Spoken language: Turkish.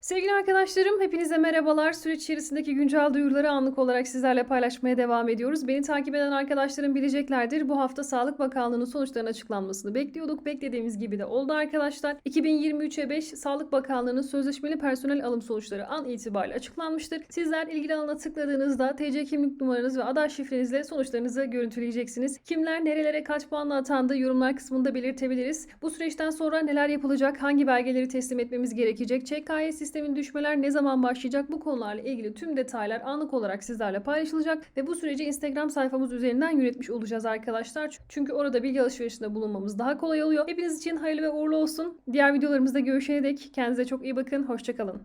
Sevgili arkadaşlarım, hepinize merhabalar. Süreç içerisindeki güncel duyuruları anlık olarak sizlerle paylaşmaya devam ediyoruz. Beni takip eden arkadaşlarım bileceklerdir. Bu hafta Sağlık Bakanlığı'nın sonuçlarının açıklanmasını bekliyorduk. Beklediğimiz gibi de oldu arkadaşlar. 2023'e 5 Sağlık Bakanlığı'nın sözleşmeli personel alım sonuçları an itibariyle açıklanmıştır. Sizler ilgili alana tıkladığınızda TC kimlik numaranız ve aday şifrenizle sonuçlarınızı görüntüleyeceksiniz. Kimler nerelere kaç puanla atandı yorumlar kısmında belirtebiliriz. Bu süreçten sonra neler yapılacak, hangi belgeleri teslim etmemiz gerekecek, ÇKY sistemin düşmeler ne zaman başlayacak bu konularla ilgili tüm detaylar anlık olarak sizlerle paylaşılacak ve bu süreci Instagram sayfamız üzerinden yönetmiş olacağız arkadaşlar. Çünkü orada bilgi alışverişinde bulunmamız daha kolay oluyor. Hepiniz için hayırlı ve uğurlu olsun. Diğer videolarımızda görüşene dek kendinize çok iyi bakın. Hoşçakalın.